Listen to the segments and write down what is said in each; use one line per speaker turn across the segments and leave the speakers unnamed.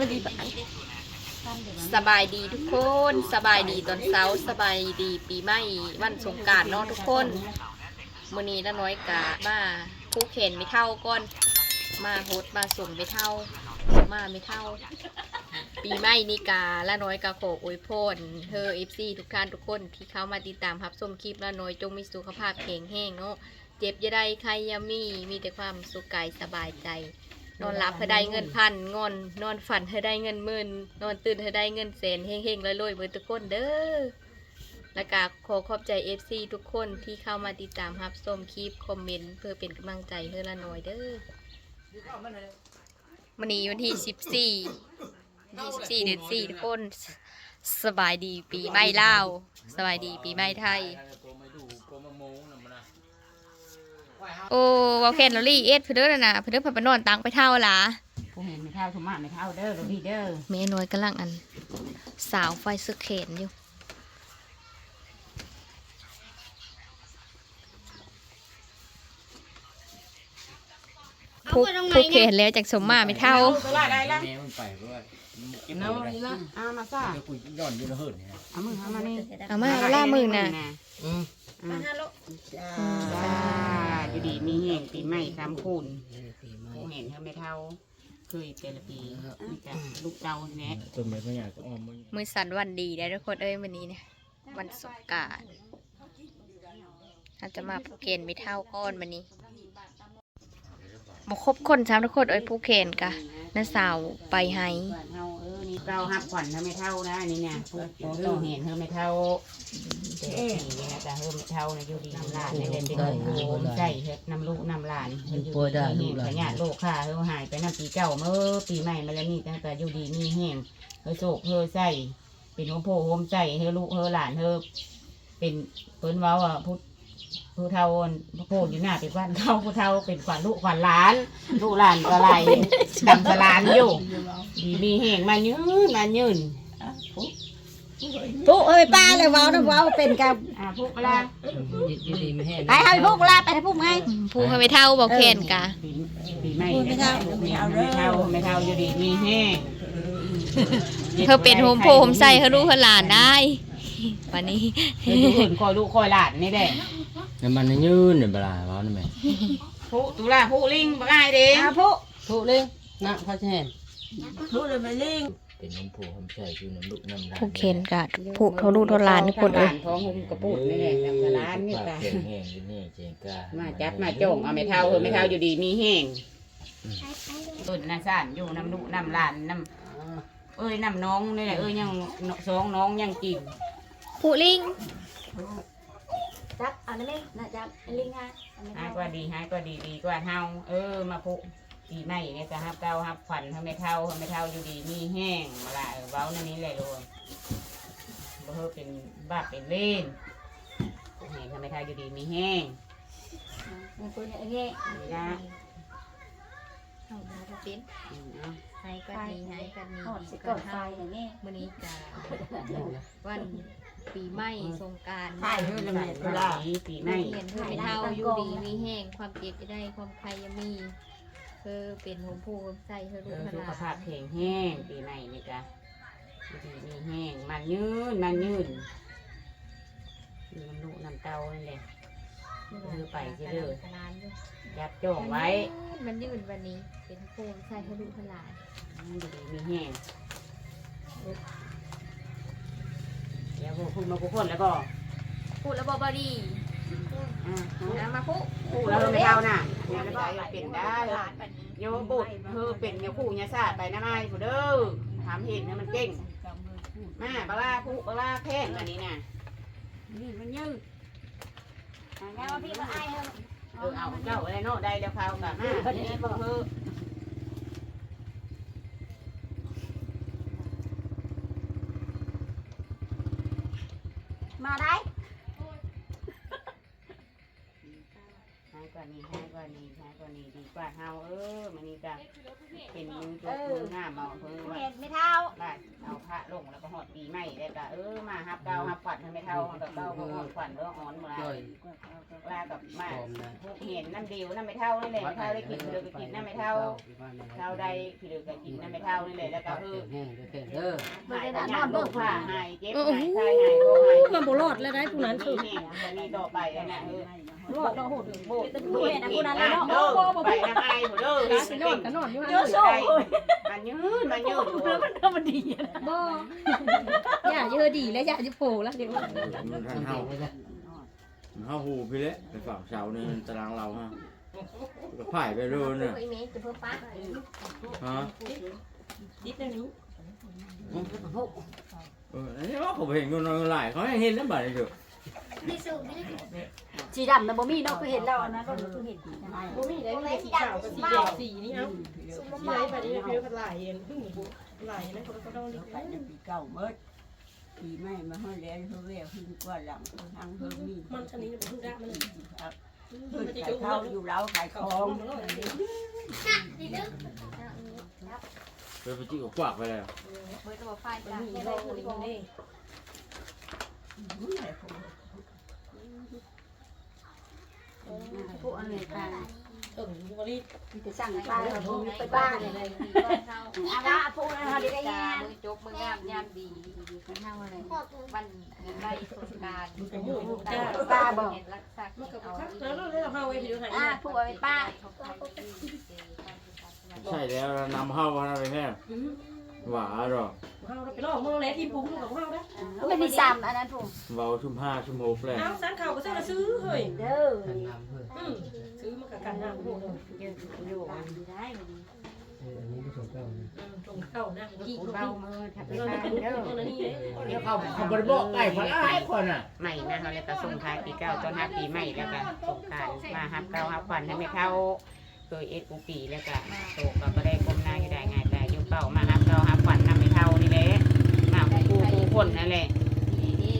วัสดี
สบายดีทุกคนสบายดีตอนเช้าสบายดีปีใหม่วันสงกรารเนาะทุกคนมื้อนี้ละน้อยกะมาคู่เข็นไม่เท่าก่อนมาโฮดมาส่งไม่เท่ามาไม่เท่า ปีใหม่นี้กาละน้อยกะขออวยพรเธอ FC ทุกท่านทุกคนที่เข้ามาติดตามรับชมคลิปละน้อยจงมีสุขภาพแข็งแรงเนาะเจ็บอยาได้ใครยามีมีแต่ความสุขกายสบายใจ นอนหลับเธอได้เงินพันงอนนอนฝันเธอได้เงินหมื่นนอนตื่นเธอได้เงินแสนเฮงๆรวยๆเบิดทุกคนเด้อและกาขอขอบใจ FC ทุกคนที่เข้ามาติดตามรับชมคลิปคอมเมนต์เพื่อเป็นกำลังใจให้ละหน่อยเด้อวันนี้วันที่สิบสี่ยี่สิบสี่เดือนสี่ทุกคน สบายดีปีใหม่ลาว สบายดีปีใหม่ไทย โอ้วาเคนลอรี่เอ็ดเพื่นเด้อนะนะเพื่นเด้อเพิ่นไปนอนตังไปเท่าหล่ะ
ผู้เห็นไม่เท่าทุกมาไม่เท่าเด้อลูกพี่เด้อ
แม่น้อยกำลังอัน สาวไฟสึกเขนอยู่ผูกผูกเขนแล้วจากสมมาไม่เท่า
ตัวละได้ละ
แม่มันไปด้วยเก็บ
เอา
เอา
นี่ละเอามาซ่า
เดี๋ยวกูย้อนอยืนเหินเนี่ย
เอามือเอามานี่
เอามาเอาล่ามือน่ะ
อืม
มาฮาโลจ้า อยู่ดีมีแห่งปีใหม่คำคูณผู้เห็นเธอไม่เท่าเคยแต่ละปีมีแต่ลูกเจ้าแน่
ต้นไม้พญาก็อ้อมมึง
มือสันวันดีได้ทุกคนเอ้ยวันนี้เนี่ยวันสงกรารเราจะมาผูกเขนไม่เท่าก้อนวันนี้มาครบคนสามทุกคนเอ้ยผูกเขนกะน้าสาวไปให้
บ้านเฮา เออนี่เราหับขวัญเธอไม่เท่านะอันนี่เนี่ยผู้เราเห็นเธอไม่เท่าแต่ปีเนี่ยแต่เธอไม่เท่านะอยู่ดีน้ำลานเนี่ยเป็นโอ้ใจเฮ็ดน้ำลูกน้ำหลานเฮ็ดอยู่ดีมีแห่งขยะโลกค่ะเธอหายไปน้ำปีเก่าเมื่อปีใหม่มาแล้วนี่ตั้งแต่อยู่ดีมีแห่งเธอโศกเธอใส่เป็นหัวโพหัวใจเธอลูกเธอหลานเธอเป็นเปิ้นเว้าอะผู้ ผู้เฒ่าพระโพดอยู่หน้าเป็นบ้านเขาผู้เฒ่าเป็นขวัญลูกขวัญหลาน ลูกหลานก็ไหลดำสลานอยู่ดีมีแห่งมายืนมายืน
ผู้เอ้ยป้าเลยเว้านะเว้าเป็นกับ
อ่าพวกเวลา
ยินดีไม่แห้ง
ไปให้พวกลาไปให้พวกไง
ผู้ให้ไม่เท่าบอกเขนกะ
ปีปีใหม่
พูดไม่เท่า
ไม่เท่าไม่เท่าไม่เท่าอยู่ดีมีแห้ง
เธอเป็นโฮมโพโฮมใส่เธอลูกเธอหลานได้ วันนี้
เธออยู่อื่นคอยลูกคอยหลานนี่แหละ
น้ำมันยืนเนี่ยเวลาร้อนไหม
ผู้ตุลาผู้ลิงบ่ง่ายเด้
อาผู้
ถูกเลยนะเขาจะเห็น
ผู้เลยไม่ลิง
เป็นน้ำผูน้ำใส่คือน้ำลูกน้ำลาย
ผู้เขนกะผู้เธอลูกเธอหลานนี่คนเอ้ย
ท้องหุ่มกระปุกนี่แหละดำสลานนี่
ปาก
ตา
แข็งแห้งอยู่นี่เจงกา
มา
มา
จับมาจ้องเอาไม่เท่าเออไม่เท่าอยู่ดีมีแห้งต้นน่ะซ่านอยู่น้ำลูกน้ำหลานน้ำเอ้ยน้ำน้องนี่แหละเอ้ยยังสองน้องยังกิน
ผู้ลิง
จับเอาได้ไหมนะจับลิงฮะ
หายกว่าดีหายกว่าดีดีกว่าเฮาเออมาพุปีใหม่เนี่ยจะฮับเก้าฮับขวัญทำไม่เท่าทำไม่เท่าอยู่ดีมีแห้งมาละเออเว้านั่นนี้แหละลูกบ่เฮอเป็นบ้าเป็นเล่นแห้งทำไม่เท่าอยู่ดีมีแห้ง
มันพูดอย่างนี้
นี่นะ
เอามาทุกเป็น
อืมเอา
ให้ก็ดีให้ก็ดี
หอด
ดี
สิ
ก็
ก่อนไฟ
เท่า
อย่างนี้
มื้อนี้กะวัน ปีใหม่สงกราร
ใช่เพื่อนละแม่เวลาปีใหม่
เห็นเธอไม่เท่าอยู่ดีมีแห้งความเจ็บจะได้ความใครยังมีเธอเป็นโฮมโพโฮมใส่เธอ
เอ
ลูก
อ
เธอ
สุ
ห
ข
ลา
ภาพ
น
แข็งแห้งปีใหม่นี่จ้ะอยู่ดีมีแห้งมันยืนมันยืนอยู่น้ำลูกน้ำเต้านี่แหละคือไปสิเด้อ
กำลังอยู่
ยัดจ่องไว้
มันยืนวันนี้เป็นโฮมใส่เธอลูกเธอหลาน
มันอยู่ดีมีแห้ง เดี๋ยวพวกคุณมาคุกคนแล้วก็
พูดแล้วบอบอดี
อ่า
นะมาพูด
พูดแล้วไม่เท่าน่ะเนี่ยแล้วก็เปลี่ยนได้โยบุตรเธอเป็นโยผู้ยาศาสตร์ไปนะไม่ผู้เด้อถามเห็นนะมันเก่งมาบลาผู้บลาแพงอันนี้น่ะนี่มันยืด
แล้วพี่ก็ไอ้
เออเอาเจ้าอะไรเนาะได้แล้วเขากับมาอันนี้ก็คือ
มาได้
หายกว่านี้หายกว่านี้หายกว่ามันนี่ดีกว่าเฮาเออมันนี่ก็เป็นมือจกมืองามเอาเพิ่นว่า
เห็นไม่เท่า
ลาดเอาพระลงแล้วก็หอดปีใหม่แล้วก็เออมาฮับเก้าฮับขวัญให้ไม่เท่ากับเก้าก็หอดขวัญเด้ออ่อนมา
จ่อย
ลากับมา
พร้อมนะ
เห็นน้ำเดียวน้ำไม่เท่านั่นแหละไม่เท่าได้กินเดือก็กินน้ำไม่เท่าเท่าใดพี่เดือก็กินน้ำไม่เท่านี่แหละแล้วก็คือ
แห้งแข็งเด้อ
หายแต่ยามลูกผ้าหายเจ็บหายไข้หายคอหาย
มันบ่รอดแล้วได้ผู้นั้น
คือนี่มันนี่ต่อไปแล้วนะเออ
รอดเนาะโหด
โบกโบกกินน้ำเด้อไปน้ำไอ้ผู้เด้อ
สินอนก็นอนอยู่
เยอะโซ่มันยืนมันยืน
มันดีบ่อย่าเยอะดีแล้วอย่าจะโผล่แล้วเดี๋ยว
มันทันเฮามันเฮาหูพี่เละไปฝั่งเสานี่ตารางเราฮะก็พ่ายไปดูน่ะ
ไอ้เมย์จะเพิ่มป้า
ฮะ
ดิดนิ้ว
เอออันนี้ว่าผมเห็นคนนอนหลายเขาให้เห็นแล้วบาดนี้อยู่
สีดำนะบ่มีเนาะคือเห็นแล้วนะก็คือเห็นดี
บ่มีได้มีสีขาวกับสีแดงสีนี่เอ้าสีไหนบัดนี้เพิ่นหลายเห็นพึ่ง หลายนะคนก็ต้องรีบ
ไปในปีเก่าเมื่อปีใหม่มาให้เรียนเขาเรียกขึ้นกว่าหลังทางเพิ่มมี
มันชนิดนี้พึ่งได้มัน
ครับ
พึ่
เพิ่
ง
น
จะ
ขาย
จุ่ม
ข้าว
เขา
อยู่เล้าขายข
ข
อ
อง
ง
ไปไปจี้กับกวากไปแล้ว
เบอร์ตัวไฟ
มัน
จ้ะ
มีได้คนนี้
พวกอันนี้ค่ะ
เออบ่รีบ
มีแต่สั่งป้าไปบ้านเลยอาละพวกนั้นเขาได้ยัง
มือจกมืองามยามดี
กันเท่าอะไร
วันไล่สงการ
กับหมู่จ้า
ป้าบอก
เห็นรักษา
มัน
ก็
กั
บอ
กแล้วเฮาไว้พี่ดูให้
อ่าพวกเอาไปป้า
ใช่แล้วนำเฮามาไปแม่หวาหรอา
ไปลอกมื้อแล้วที่ปรุงกับเฮานะ
มันมีซ้ำอันนั้นพวก
เบาชุ่มห้าชุ่มหกเลย
เอาสันข้าวก็ซื้อซื้อเฮ้ย
เด้อ
กันน้ำเพื่อ
อืมซื้อมากับกันน้ำโหด
อยู่ได้
เอออันนี้ไม่ถูกต้องนะ
ตรงเข้านะ
กี่เบามือทับไป
เรา
บ้าน
จะ
เด้อ
ตัวนี้เลย
เดี๋ยวเขาเขาบริบอกไก่คนละหลายคนอะ
ใหม่นะเขาเลยก็ส่งท้ายปีเก่าต้อนรับปีใหม่แล้วก็ส่งการมาฮับเก้าฮับขวัญให้ไม่เท่าเคยเอ็ดกูปีแล้วก็โตก็บ่ได้ก้มหน้าอยู่ได้ไงแต่ยุ่เป้ามาฮับเก้าฮับขวัญนำไม่เท่านี่แหละมา คู่คู่คนนั่นแหละ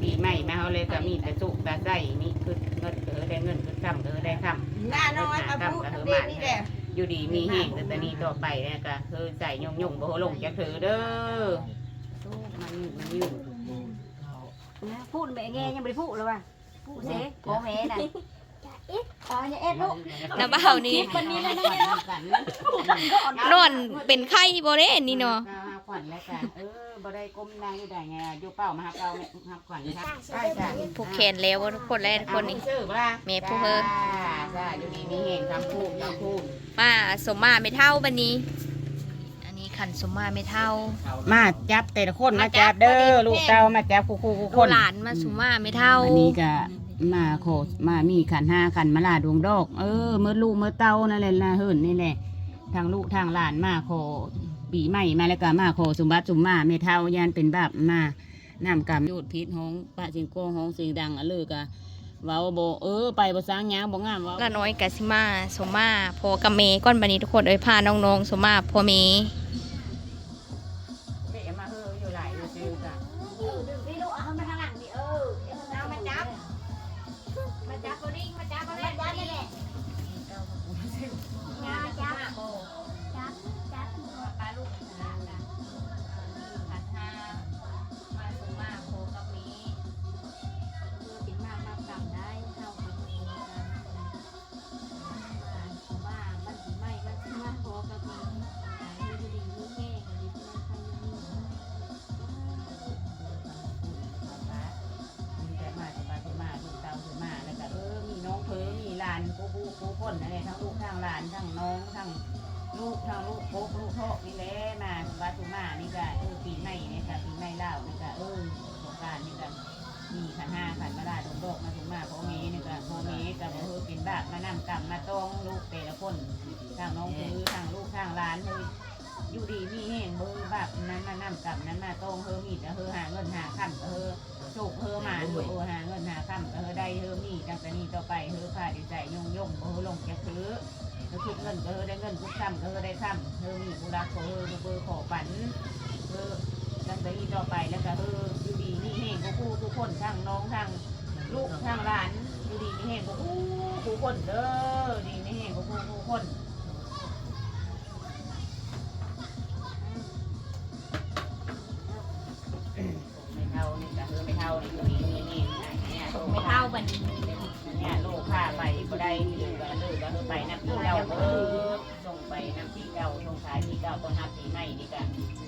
ปีใหม่มาเขาเลยก็มีแต่สุกแต่ใส่มีคือเงินเออได้เงินคือคำเออได้คำ
หน้าน้อยมาพูดเด็กนี่แหละ
อยู่ดีมีแห้งแต่ตอนนี้ต่อไปเนี่ยก็คือใส่ยงยงๆบ่ลงจะถือเด้อมันมันยืน
พูดแม่แง่ยังไม่ได้พูดเลยว่ะพูดเซ่พ่อแม่น่ะอ๋อเนี่ยเอ็ดลูก
น้ำเบานี่
วันนี้นะ
นอนเป็นไข้บ่ได้นี่เนาะ
ขวัญแล้วกันเออบ่ได้ก้มหน้าอยู่ได้ไงอยู่เป้ามาหาเป้าแม่ฮับขวัญครับใช่จ้ะ
ผูกแขนแล้วทุกคนแล้วทุกคนนี่
ชื่อบ่ล่ะ
แม่ผู้เพิ่ม
จ้าอยู่ดีมีแห้งคำพูดคำพูด
มาสมมาไม่เท่าบันนี้ อันนี้ขันสมมาไม่เท่า
มาจับแต่ละคนมาจับเด้อลูกเต้ามาจับคู่คู่คู่
ลู
ค
ก
น
หลานมาสมมาไม่เท่า
อันนี้ก็มาโคมามีขันห้าขันมาลาดวงดอก เออเมื่อลูกเมื่อเต้านั่นแหละนะเฮิรนนี่แหละทางลูกทางหลานมาโค ปีใหม่มาแล้วก็มาโคสมบัติสมมาเมเท่ายันเป็นแบบมาน้ำกำยูดพิษหงปะสิงโกหงสีดังอะเลยกะเว้าโบเออไปบ่สร้างหยางบ่งามเว้า
ละน้อยกะสิมาสมมาพอกับเมก้อนบันนี้ทุกคนเอ้ยพาน้องๆสมมาพอเม
ลูก
ทางลู
ก
โป๊กลูกโทกนี่แหละมาบาตุมานี่ก็เออปีใหม่นี่ก็ปีใหม่เล่านี่ก็เออสงกรารนี่ก็มีขันห้าขันมาลาดงโลกมาตุมาพ่อเมนี่ก็พ่อเมก็เออเป็นบาปมานำกรรมมาต้องลูกเตะละคนทางน้องคือทางลูกทางหลานเลย อยู่ดีมีแห้งเบอร์บาปนั้นมานำกรรมนั้นมาต้องเฮอมีแต่เฮอหาเงินหาค่ำเฮอโชคเฮอมาเฮอหาเงินหาค่ำเฮอได้เฮอมีจังแต่นี้ต่อไปเฮอพาดีใจยงยงเบอร์ลงจะคือเธอคิดเงินก็เธอได้เงินทุกคำก็เธอได้คำเธอมีผู้รักเธอเบอร์ขอฝันเธอตั้งแต่นี้ต่อไปแล้วก็เธออยู่ดีมีแห่งกูคู่ทุกคนทั้งน้องทั้งลูกทั้งหลานอยู่ดีมีแห่งกูคู่ทุกคนเด้อดีมีแห่งกูคู่ทุกคน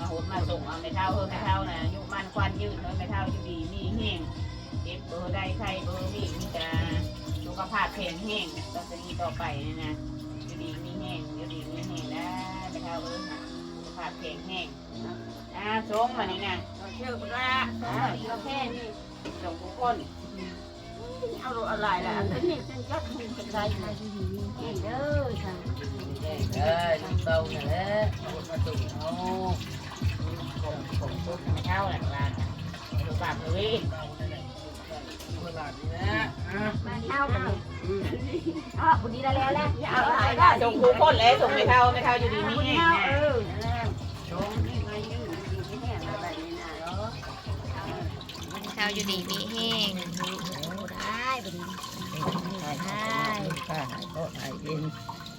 มาโหดมาส่งเอาไม่เท่าเออไม่เท่านะยุมันควันยืนเออไม่เท่าอยู่ดีมีแห้งเก็บเบอร์ได้ใครเบอร์มีมีแต่สุขภาพแข็งแห้งก็จะมีต่อไปนี่นะอยู่ดีมีแห้งอยู่ดีมีแห้งนะไม่เท่าเออสุขภาพแข็งแห้งอ่าส่งมานี่นะ
เชื่อปลา
อ่า
เราแค่นี้
ส่งทุกคน
เอาอะไรล่ะอันนี้ฉันก็ถูกกันได้นี่เด้อค่ะ
เด้อน้ำเต้านั่นแหละคนมาตุ่มเอา
ผมผมสุดไม่เท่าหลังลานสุขภาพเลย
เวลานี้นะอะ
มาเท่ากันอ๋อบุญดีแล้วแล้วแหละ
เอาอะไรได้
ส่งทุกคนเลยส่งไม่เท่าไม่เท่าอยู่ดีมีแห้ง
เอ
นะ
อชงนี่มาอยู่ที่แห้งอะไรนี่นะ
เช้าอยู่ดีมีแห้ง
ได้บุญดี
ใช่ใช่ก็หายก็หายเย็น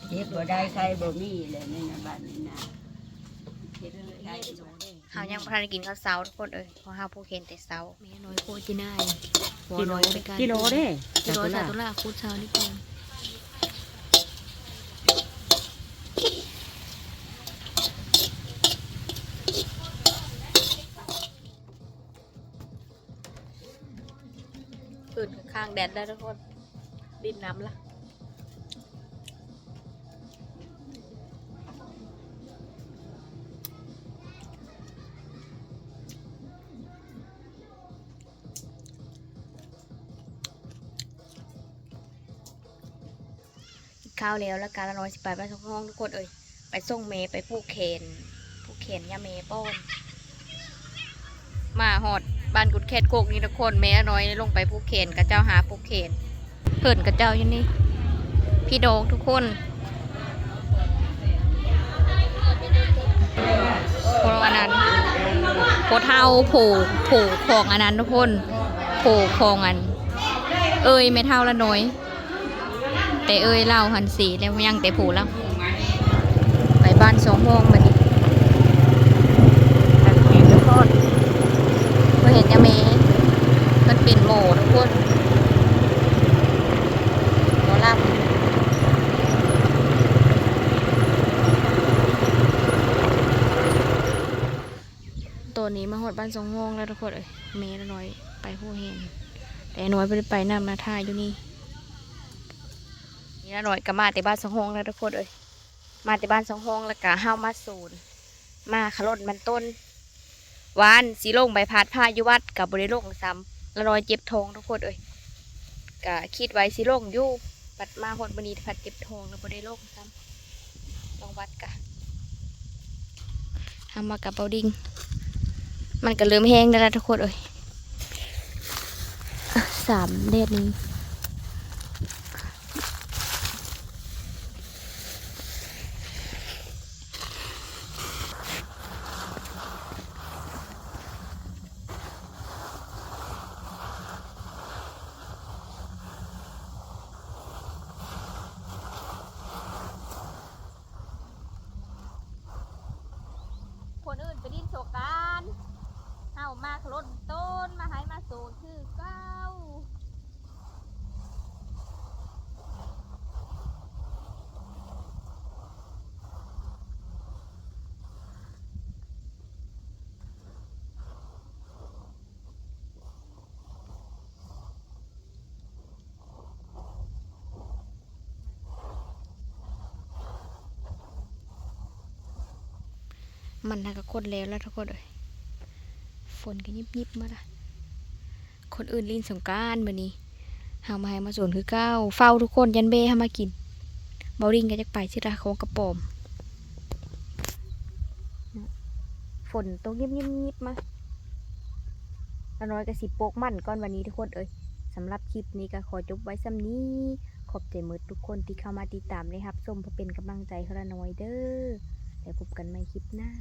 เจ็บบ่ได้ใครบ่มีเลยนี่นะบ้านนี้นะเจ็บบ่ได้
เฮายังบ่ทันได้กินข้าวเช้าทุกคนเอ้ยเพราะเฮาผู้เคนแต่เช้าแม่น้อยโคจินายหัวน้อยไปกัน
กิโลเด้
กิโลซาตุลาคูดเช้านี่ก่อนตื่นข้างๆแดดได้ทุกคนดินน้ำละ ข้าวแล้วแล้วการละน้อยสิไปไปส่งห้องทุกคนเอ้ยไปส่งเมย์ไปผูกเคนผูกเคนยาเมย์ป้อนมาหอดบ้านกุดแคดโคกนี่ทุกคนแม่น้อยลงไปผูกเคนกับเจ้าหาผูกเคนเพิ่นกับเจ้าอยู่นี่ พี่โดงทุกคนโคนอันนั้นโคเท่าโผล่โผล่ของอันนั้นทุกคนโผล่ของอัน เอ้ยไม่เท่าละน้อย แต่เอ้ยเล่าหันสีแล้วยังแต่ผูแล้วไปบ้านสองโมงบัดนี้แบบนี้ทุกคนมาเห็นยาเมมันเป็นโหมทุกคนหมอลำตัวนี้มาหดบ้านสองห้องแล้วทุกคนเอ้ยเมย์น้อยไปผู้เห็น แต่น้อยไปไปนำนาท่าอยู่นี่ นี่น้อยก็มาแต่บ้านสองห้องแล้วทุกคนเอ้ยมาแต่บ้านสองห้องแล้วก็ห้ามาศูนย์มาขลุ่นมันต้นวานสีลงใบพัดพายุวัดกับบริโลงซ้ำแล้วรอยเจ็บทองทุกคนเอ้ยก็คิดไว้สีลงยู่ปัดมาหดบันีพัดเจ็บทองแล้วบริโลงซ้ำลองวัดกะทำมากับเบาดิงมันก็เริ่มแห้งแล้วทุกคนเอ้ยสามเดดนี้อื่นไปดินโศการเฮามาขลุ่นต้นมาหายมาโซนคือเก้า มันน่าก็คนแล้วแล้วทุกคนเลยฝนก็ยิบยิบมาละคนอื่นลินสงการมานี้หามาให้มาสวนคือเก้าเฝ้าทุกคนยันเบ้ให้มากินบาริงก็จะไปที่ราของกระป๋อมฝนตกยิบยิบยิบมาแล้วน้อยก็สิโปกมันก่อนวันนี้ทุกคนเอ้ยสำหรับคลิปนี้ก็ขอจบไว้ซ้ำนี้ขอบใจมือทุกคนที่เข้ามาติดตามเลยครับส้มเพื่อเป็นกำลังใจให้ละน้อยเด้อ แล้วพบกันใหม่คลิปหน้า